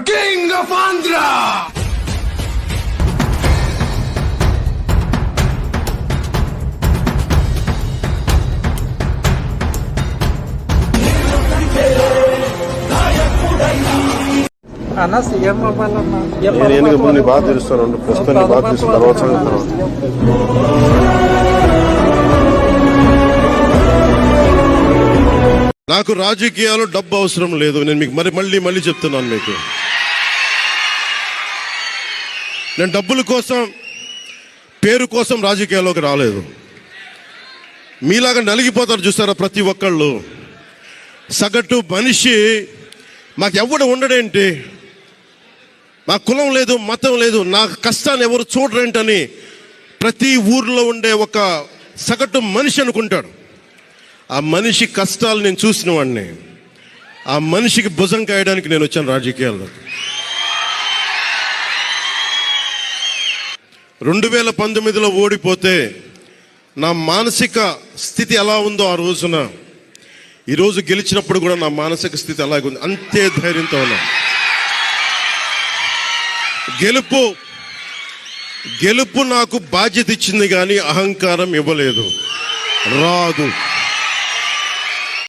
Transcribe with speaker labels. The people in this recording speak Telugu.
Speaker 1: king of Andhra!
Speaker 2: అన్న సీఎం అవ్వాలన్నా.
Speaker 3: నేను ఎన్నికప్పుడు నీ తెలుస్తాను ప్రస్తుతం నీ తెలుసు తర్వాత సంగతి తర్వాత నాకు రాజకీయాలు డబ్బు అవసరం లేదు. నేను మీకు మరి మళ్ళీ మళ్ళీ చెప్తున్నాను మీకు. నేను డబ్బుల కోసం పేరు కోసం రాజకీయాల్లోకి రాలేదు. మీలాగా నలిగిపోతారు చూసారా ప్రతి ఒక్కళ్ళు. సగటు మనిషి మాకు ఎవడు ఉండడేంటి? మా కులం లేదు మతం లేదు నా కష్టాన్ని ఎవరు చూడరేంటని ప్రతి ఊర్లో ఉండే ఒక సగటు మనిషి అనుకుంటాడు. ఆ మనిషి కష్టాలు నేను చూసిన వాడిని. ఆ మనిషికి భుజం కాయడానికి నేను వచ్చాను రాజకీయాల్లో రెండు వేల పంతొమ్మిదిలో ఓడిపోతే నా మానసిక స్థితి ఎలా ఉందో ఆ రోజున ఈరోజు గెలిచినప్పుడు కూడా నా మానసిక స్థితి అలాగే ఉంది. అంతే ధైర్యంతో ఉన్నా. గెలుపు గెలుపు నాకు బాధ్యత ఇచ్చింది కానీ అహంకారం ఇవ్వలేదు. రాదు.